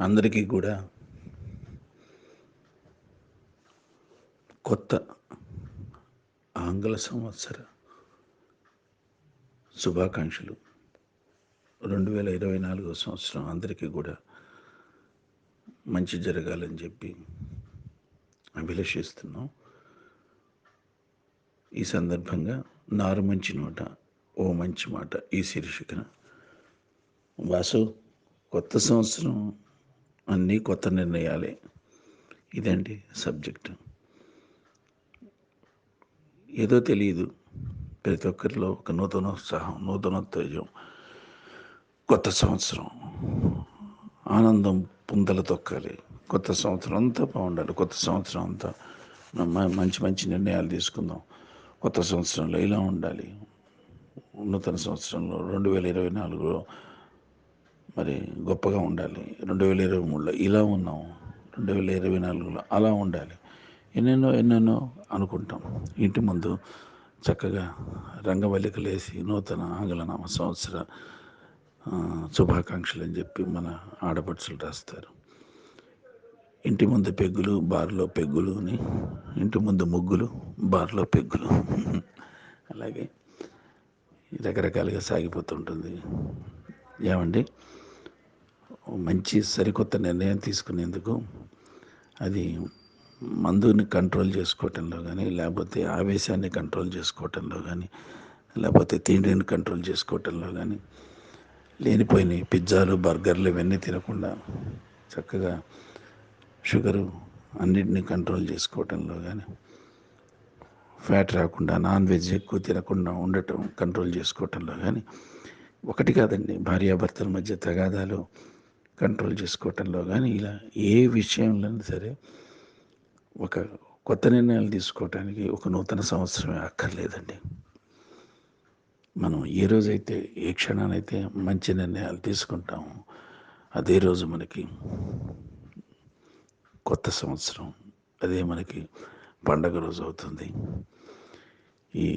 అందరికీ కూడా కొత్త ఆంగ్ల సంవత్సర శుభాకాంక్షలు. రెండు వేల ఇరవై నాలుగో సంవత్సరం అందరికీ కూడా మంచి జరగాలని చెప్పి అభిలషిస్తున్నాం. ఈ సందర్భంగా నారు మంచి నోట ఓ మంచి మాట ఈ శీర్షికన. వాసు కొత్త సంవత్సరం అన్నీ కొత్త నిర్ణయాలే. ఇదండి సబ్జెక్టు. ఏదో తెలియదు ప్రతి ఒక్కరిలో ఒక నూతనోత్సాహం నూతనోత్తేజం కొత్త సంవత్సరం. ఆనందం పుంతలు తొక్కాలి. కొత్త సంవత్సరం అంతా బాగుండాలి. కొత్త సంవత్సరం అంతా మంచి మంచి నిర్ణయాలు తీసుకుందాం. కొత్త సంవత్సరంలో ఇలా ఉండాలి. నూతన సంవత్సరంలో రెండు వేల ఇరవై నాలుగులో మరి గొప్పగా ఉండాలి. రెండు వేల ఇరవై మూడులో ఇలా ఉన్నాం. రెండు వేల ఇరవై నాలుగులో అలా ఉండాలి. ఎన్నెన్నో ఎన్నెన్నో అనుకుంటాం. ఇంటి ముందు చక్కగా రంగవల్లికలు వేసి నూతన ఆంగ్లనామ సంవత్సర శుభాకాంక్షలు అని చెప్పి మన ఆడపడుచులు రాస్తారు. ఇంటి ముందు పెగ్గులు బార్లో పెగ్గులు అని ఇంటి ముందు ముగ్గులు బార్లో పెగ్గులు. అలాగే రకరకాలుగా సాగిపోతుంటుంది. ఏమండి? మంచి సరికొత్త నిర్ణయం తీసుకునేందుకు అది మందుని కంట్రోల్ చేసుకోవటంలో కానీ లేకపోతే ఆవేశాన్ని కంట్రోల్ చేసుకోవటంలో కానీ లేకపోతే తిండిని కంట్రోల్ చేసుకోవటంలో కానీ లేనిపోయిన పిజ్జాలు బర్గర్లు ఇవన్నీ తినకుండా చక్కగా షుగరు అన్నిటినీ కంట్రోల్ చేసుకోవటంలో కానీ ఫ్యాట్ రాకుండా నాన్ వెజ్ ఎక్కువ తినకుండా ఉండటం కంట్రోల్ చేసుకోవటంలో కానీ ఒకటి కాదండి. భార్యాభర్తల మధ్య తగాదాలు కంట్రోల్ చేసుకోవటంలో కానీ ఇలా ఏ విషయంలో సరే ఒక కొత్త నిర్ణయాలు తీసుకోవటానికి ఒక నూతన సంవత్సరమే అక్కర్లేదండి. మనం ఏ రోజైతే ఏ క్షణానైతే మంచి నిర్ణయాలు తీసుకుంటామో అదే రోజు మనకి కొత్త సంవత్సరం అదే మనకి పండగ రోజు అవుతుంది. ఈ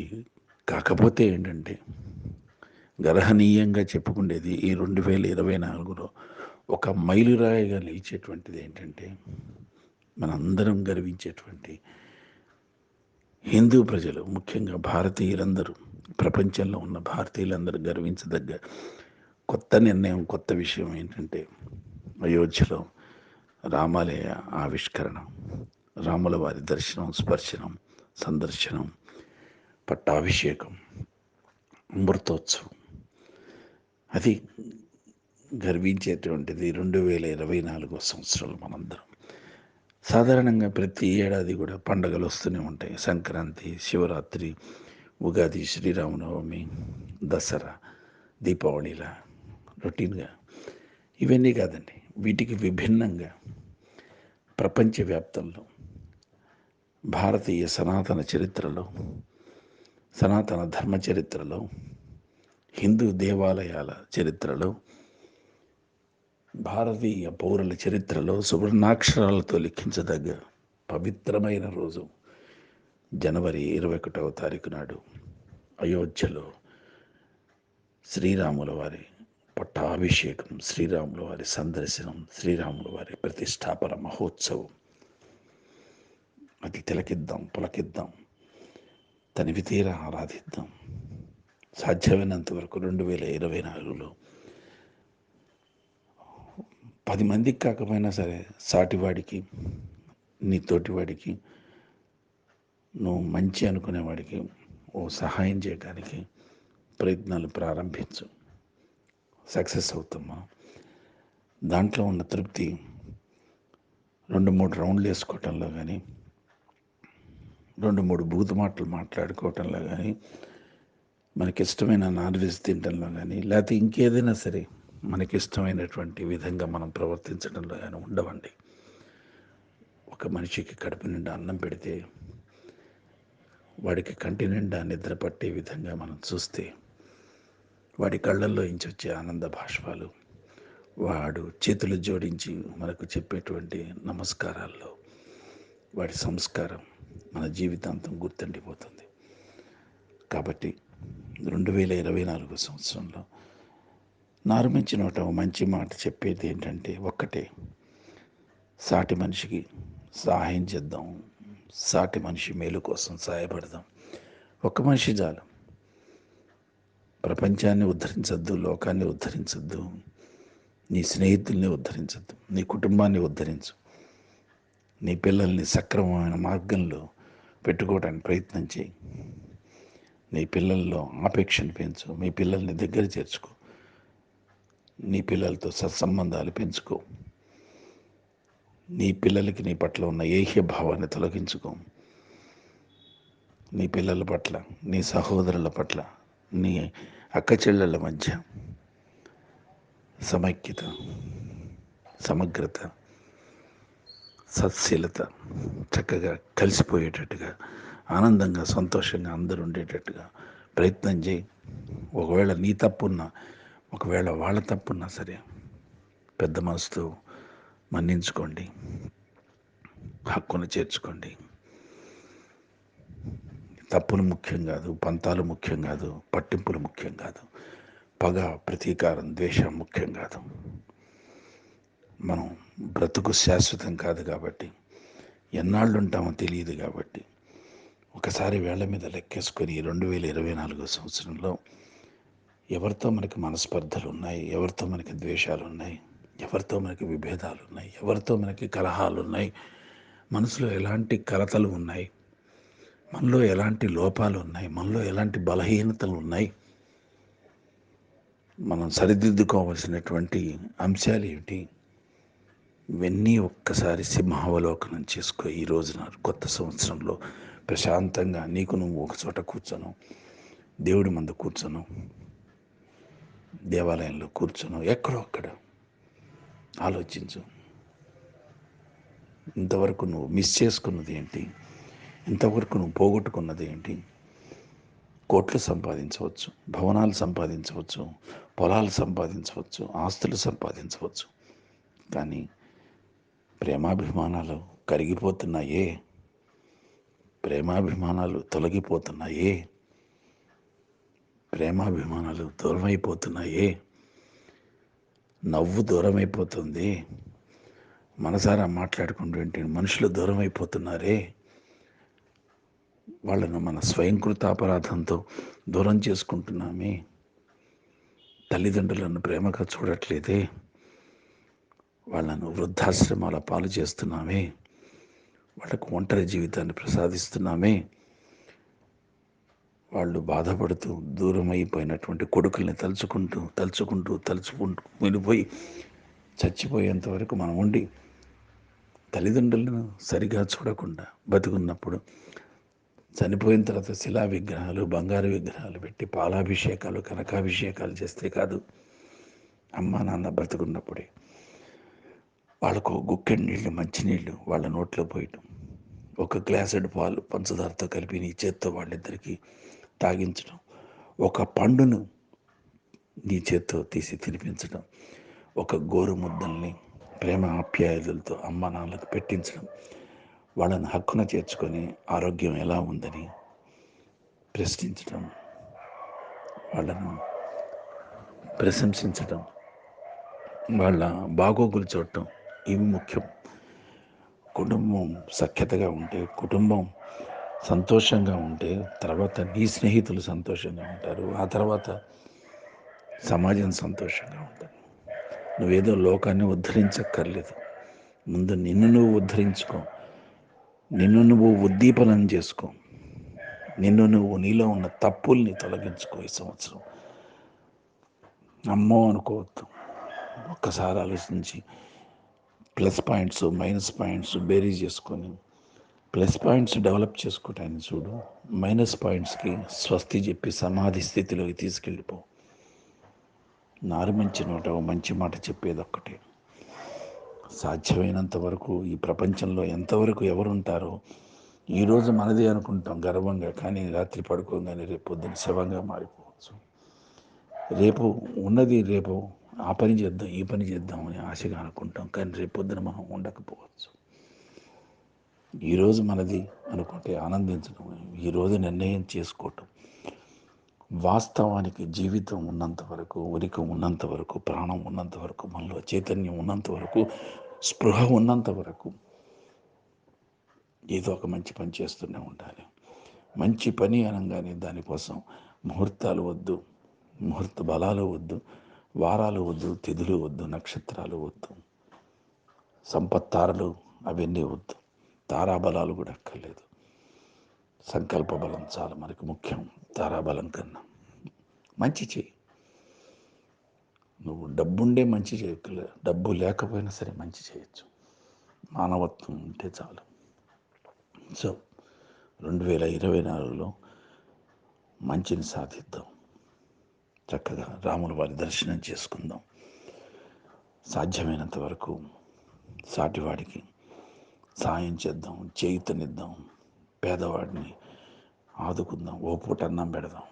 కాకపోతే ఏంటంటే గర్హనీయంగా చెప్పుకునేది ఈ రెండు వేల ఇరవై నాలుగులో ఒక మైలురాయిగా నిలిచేటువంటిది ఏంటంటే మనందరం గర్వించేటువంటి హిందూ ప్రజలు ముఖ్యంగా భారతీయులందరూ ప్రపంచంలో ఉన్న భారతీయులందరూ గర్వించదగ్గ కొత్త నిర్ణయం కొత్త విషయం ఏంటంటే అయోధ్యలో రామాలయ ఆవిష్కరణ రాముల వారి దర్శనం స్పర్శనం సందర్శనం పట్టాభిషేకం అమృతోత్సవం. అది గర్వించేటువంటిది రెండు వేల ఇరవై నాలుగో సంవత్సరాలు మనందరం. సాధారణంగా ప్రతి ఏడాది కూడా పండుగలు వస్తూనే ఉంటాయి. సంక్రాంతి శివరాత్రి ఉగాది శ్రీరామనవమి దసరా దీపావళిలా రొటీన్గా. ఇవన్నీ కాదండి. వీటికి విభిన్నంగా ప్రపంచవ్యాప్తంలో భారతీయ సనాతన చరిత్రలో సనాతన ధర్మ చరిత్రలో హిందూ దేవాలయాల చరిత్రలో భారతీయ పౌరుల చరిత్రలో సువర్ణాక్షరాలతో లిఖించదగ్గ పవిత్రమైన రోజు జనవరి ఇరవై ఒకటవ తారీఖు నాడు అయోధ్యలో శ్రీరాముల వారి పట్టాభిషేకం శ్రీరాముల వారి సందర్శనం శ్రీరాముల వారి ప్రతిష్టాపన మహోత్సవం. అది తిలకిద్దాం పులకిద్దాం తనివి తీరా ఆరాధిద్దాం. సాధ్యమైనంత వరకు రెండు వేల ఇరవై నాలుగులో పది మందికి కాకపోయినా సరే సాటివాడికి నీ తోటివాడికి నువ్వు మంచి అనుకునేవాడికి ఓ సహాయం చేయడానికి ప్రయత్నాలు ప్రారంభించు. సక్సెస్ అవుతామా? దాంట్లో ఉన్న తృప్తి రెండు మూడు రౌండ్లు వేసుకోవటంలో కానీ రెండు మూడు బూతు మాటలు మాట్లాడుకోవటంలో కానీ మనకి ఇష్టమైన నాన్ వెజ్ తినడంలో కానీ లేకపోతే ఇంకేదైనా సరే మనకి ఇష్టమైనటువంటి విధంగా మనం ప్రవర్తించడంలో కానీ ఉండవండి. ఒక మనిషికి కడుపు నిండా అన్నం పెడితే వాడికి కంటి నిండా నిద్ర పట్టే విధంగా మనం చూస్తే వాడి కళ్ళల్లో ఇంచొచ్చే ఆనంద భాష్పాలు వాడు చేతులు జోడించి మనకు చెప్పేటువంటి నమస్కారాల్లో వాడి సంస్కారం మన జీవితాంతం గుర్తుండిపోతుంది. కాబట్టి రెండు వేల ఇరవై నాలుగు సంవత్సరంలో నారుమించిన ఒక మంచి మాట చెప్పేది ఏంటంటే ఒక్కటే. సాటి మనిషికి సహాయం చేద్దాం. సాటి మనిషి మేలు కోసం సహాయపడదాం. ఒక్క మనిషి చాలు. ప్రపంచాన్ని ఉద్ధరించద్దు లోకాన్ని ఉద్ధరించద్దు నీ స్నేహితుల్ని ఉద్ధరించద్దు నీ కుటుంబాన్ని ఉద్ధరించు. నీ పిల్లల్ని సక్రమమైన మార్గంలో పెట్టుకోవడానికి ప్రయత్నం చేయి. నీ పిల్లల్లో ఆపేక్షను పెంచు. మీ పిల్లల్ని దగ్గర చేర్చుకో. నీ పిల్లలతో సత్సంబంధాలు పెంచుకో. నీ పిల్లలకి నీ పట్ల ఉన్న ఏహ్య భావాన్ని తొలగించుకో. నీ పిల్లల పట్ల నీ సహోదరుల పట్ల నీ అక్క చెల్లెళ్ళ మధ్య సమైక్యత సమగ్రత సత్శీలత చక్కగా కలిసిపోయేటట్టుగా ఆనందంగా సంతోషంగా అందరూ ఉండేటట్టుగా ప్రయత్నం చేయి. ఒకవేళ నీ తప్పున్నా ఒకవేళ వాళ్ళ తప్పున్నా సరే పెద్ద మనసుతో మన్నించుకోండి. హక్కును చేర్చుకోండి. తప్పులు ముఖ్యం కాదు పంతాలు ముఖ్యం కాదు పట్టింపులు ముఖ్యం కాదు పగ ప్రతీకారం ద్వేషం ముఖ్యం కాదు. మనం బ్రతుకు శాశ్వతం కాదు కాబట్టి ఎన్నాళ్ళు ఉంటామో తెలియదు కాబట్టి ఒకసారి వేళ్ళ మీద లెక్కేసుకొని రెండు వేల ఇరవై నాలుగో సంవత్సరంలో ఎవరితో మనకి మనస్పర్ధలు ఉన్నాయి ఎవరితో మనకి ద్వేషాలు ఉన్నాయి ఎవరితో మనకి విభేదాలు ఉన్నాయి ఎవరితో మనకి కలహాలు ఉన్నాయి మనసులో ఎలాంటి కలతలు ఉన్నాయి మనలో ఎలాంటి లోపాలు ఉన్నాయి మనలో ఎలాంటి బలహీనతలు ఉన్నాయి మనం సరిదిద్దుకోవలసినటువంటి అంశాలు ఏమిటి ఇవన్నీ ఒక్కసారి సింహావలోకనం చేసుకో ఈ రోజున కొత్త సంవత్సరంలో ప్రశాంతంగా నీకు నువ్వు ఒక చోట కూర్చోను. దేవుడి మందు కూర్చోను. దేవాలయంలో కూర్చును ఎక్కడో అక్కడ. ఆలోచించు. ఇంతవరకు నువ్వు మిస్ చేసుకున్నది ఏంటి? ఇంతవరకు నువ్వు పోగొట్టుకున్నది ఏంటి? కోట్లు సంపాదించవచ్చు భవనాలు సంపాదించవచ్చు పొలాలు సంపాదించవచ్చు ఆస్తులు సంపాదించవచ్చు. కానీ ప్రేమాభిమానాలు కరిగిపోతున్నాయే. ప్రేమాభిమానాలు తొలగిపోతున్నాయే. ప్రేమాభిమానాలు దూరమైపోతున్నాయే. నవ్వు దూరమైపోతుంది. మనసారా మాట్లాడుకుంటుంటే మనుషులు దూరం అయిపోతున్నారే వాళ్ళను మన స్వయంకృత అపరాధంతో దూరం చేసుకుంటున్నామే. తల్లిదండ్రులను ప్రేమగా చూడట్లేదే. వాళ్ళను వృద్ధాశ్రమాల పాలు చేస్తున్నామే. వాళ్ళకు ఒంటరి జీవితాన్ని ప్రసాదిస్తున్నామే. వాళ్ళు బాధపడుతూ దూరం అయిపోయినటువంటి కొడుకుల్ని తలుచుకుంటూ తలుచుకుంటూ తలుచుకుంటూ వెళ్ళిపోయి చచ్చిపోయేంత వరకు మనం ఉండి తల్లిదండ్రులను సరిగా చూడకుండా బతుకున్నప్పుడు చనిపోయిన తర్వాత శిలా విగ్రహాలు బంగారు విగ్రహాలు పెట్టి పాలాభిషేకాలు కనకాభిషేకాలు చేస్తే కాదు. అమ్మ నాన్న బ్రతుకున్నప్పుడే వాళ్ళకు గుక్కెడి నీళ్ళు మంచినీళ్ళు వాళ్ళ నోట్లో పోయటం. ఒక గ్లాసెడ్ పాలు పంచదారతో కలిపి నీ చేత్తో వాళ్ళిద్దరికీ తాగించడం ఒక పండును నీ చేత్తో తీసి తినిపించడం ఒక గోరు ముద్దల్ని ప్రేమ ఆప్యాయతలతో అమ్మ నాన్నలకు పెట్టించడం వాళ్ళని హక్కున చేర్చుకొని ఆరోగ్యం ఎలా ఉందని ప్రశ్నించడం వాళ్ళను ప్రశంసించడం వాళ్ళ బాగోగులు చూడటం ఇవి ముఖ్యం. కుటుంబం సఖ్యతగా ఉంటే కుటుంబం సంతోషంగా ఉంటే తర్వాత నీ స్నేహితులు సంతోషంగా ఉంటారు. ఆ తర్వాత సమాజం సంతోషంగా ఉంటుంది. నువ్వేదో లోకాన్ని ఉద్ధరించక్కర్లేదు. ముందు నిన్ను నువ్వు ఉద్ధరించుకో. నిన్ను నువ్వు ఉద్దీపనం చేసుకో. నిన్ను నువ్వు నీలో ఉన్న తప్పుల్ని తొలగించుకో ఈ సంవత్సరం. అమ్మో అనుకోవద్దు. ఒక్కసారి ఆలోచించి ప్లస్ పాయింట్స్ మైనస్ పాయింట్స్ బేరీ చేసుకొని ప్లస్ పాయింట్స్ డెవలప్ చేసుకోవటాన్ని చూడు. మైనస్ పాయింట్స్కి స్వస్తి చెప్పి సమాధి స్థితిలోకి తీసుకెళ్ళిపో. నారు మంచి నోట మంచి మాట చెప్పేది ఒక్కటే. సాధ్యమైనంత వరకు ఈ ప్రపంచంలో ఎంతవరకు ఎవరుంటారో ఈరోజు మనదే అనుకుంటాం గర్వంగా కానీ రాత్రి పడుకోగానే రేపు పొద్దున్న శవంగా మారిపోవచ్చు. రేపు ఉన్నది రేపు ఆ పని చేద్దాం ఈ పని చేద్దాం అని ఆశగా అనుకుంటాం కానీ రేపు పొద్దున మనం ఉండకపోవచ్చు. ఈరోజు మనది అనుకుంటే ఆనందించడం ఈరోజు నిర్ణయం చేసుకోవటం. వాస్తవానికి జీవితం ఉన్నంత వరకు ఉనికి ఉన్నంత వరకు ప్రాణం ఉన్నంత వరకు మనలో చైతన్యం ఉన్నంత వరకు స్పృహ ఉన్నంత వరకు ఏదో ఒక మంచి పని చేస్తూనే ఉండాలి. మంచి పని అనగానే దానికోసం ముహూర్తాలు వద్దు ముహూర్త బలాలు వద్దు వారాలు వద్దు తిథులు వద్దు నక్షత్రాలు వద్దు సంపత్తారలు అవన్నీ వద్దు. తారాబలాలు కూడా అక్కర్లేదు సంకల్ప బలం చాలా మనకి ముఖ్యం. తారాబలం కన్నా మంచి చేయి నువ్వు డబ్బుండే మంచి చేయక్కర్లే డబ్బు లేకపోయినా సరే మంచి చేయొచ్చు మానవత్వం ఉంటే చాలు. సో రెండు వేల ఇరవై నాలుగులో మంచిని సాధిద్దాం. చక్కగా రాముల వారి దర్శనం చేసుకుందాం. సాధ్యమైనంత వరకు సాటివాడికి సాయం చేద్దాం చేయితనిద్దాం పేదవాడిని ఆదుకుందాం ఓ పూట అన్నం పెడదాం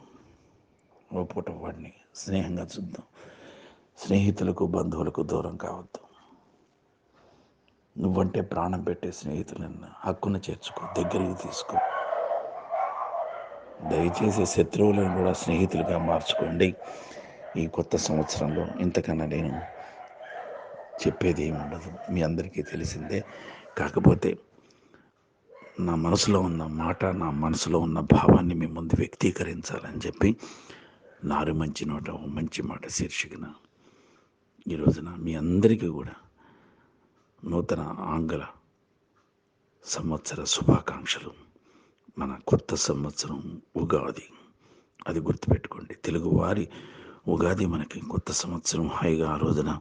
ఓ పూట వాడిని స్నేహంగా చూద్దాం. స్నేహితులకు బంధువులకు దూరం కావద్దు. నువ్వంటే ప్రాణం పెట్టే స్నేహితులను హక్కును చేర్చుకో దగ్గరికి తీసుకో. దయచేసి శత్రువులను కూడా స్నేహితులుగా మార్చుకోండి. ఈ కొత్త సంవత్సరంలో ఇంతకన్నా నేను చెప్పేది ఏమి ఉండదు. మీ అందరికీ తెలిసిందే కాకపోతే నా మనసులో ఉన్న మాట నా మనసులో ఉన్న భావాన్ని మీ ముందు వ్యక్తీకరించాలని చెప్పి నారు మంచి నోట ఓ మంచి మాట శీర్షికన ఈ రోజున మీ అందరికీ కూడా నూతన ఆంగ్ల సంవత్సర శుభాకాంక్షలు. మన కొత్త సంవత్సరం ఉగాది. అది గుర్తుపెట్టుకోండి. తెలుగువారి ఉగాది మనకి కొత్త సంవత్సరం హాయిగా ఆ రోజున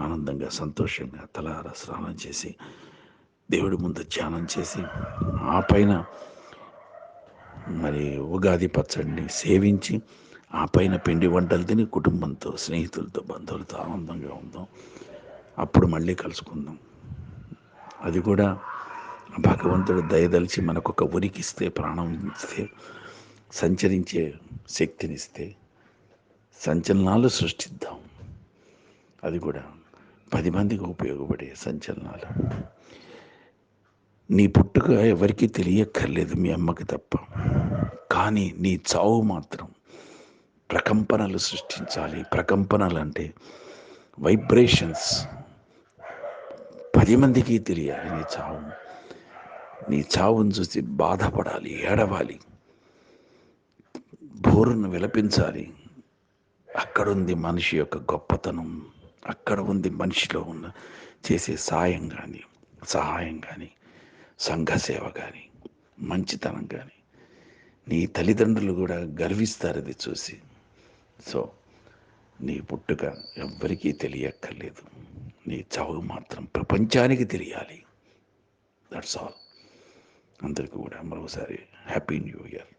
ఆనందంగా సంతోషంగా తలార స్నానం చేసి దేవుడి ముందు ధ్యానం చేసి ఆ పైన మరి ఉగాది పచ్చడిని సేవించి ఆ పైన పిండి వంటలు తిని కుటుంబంతో స్నేహితులతో బంధువులతో ఆనందంగా ఉందాం. అప్పుడు మళ్ళీ కలుసుకుందాం. అది కూడా భగవంతుడు దయదలిచి మనకు ఒక ఉరికిస్తే ప్రాణం ఇస్తే సంచరించే శక్తినిస్తే సంచలనాలు సృష్టిద్దాం. అది కూడా పది మందికి ఉపయోగపడే సంచలనాలు. నీ పుట్టుక ఎవరికీ తెలియక్కర్లేదు మీ అమ్మకి తప్ప. కానీ నీ చావు మాత్రం ప్రకంపనలు సృష్టించాలి. ప్రకంపనలు అంటే వైబ్రేషన్స్. పది మందికి తెలియాలి నీ చావు. నీ చావును చూసి బాధపడాలి ఏడవాలి. బోరును విలపించాలి. అక్కడుంది మనిషి యొక్క గొప్పతనం. అక్కడ ఉంది మనిషిలో ఉన్న చేసే సాయం కానీ సహాయం కానీ సంఘ సేవ కానీ మంచితనం కానీ నీ తల్లిదండ్రులు కూడా గర్విస్తారు అది చూసి. సో నీ పుట్టుక ఎవ్వరికీ తెలియక్కర్లేదు. నీ చావు మాత్రం ప్రపంచానికి తెలియాలి. దట్స్ ఆల్ అందరికీ కూడా మరోసారి హ్యాపీ న్యూ ఇయర్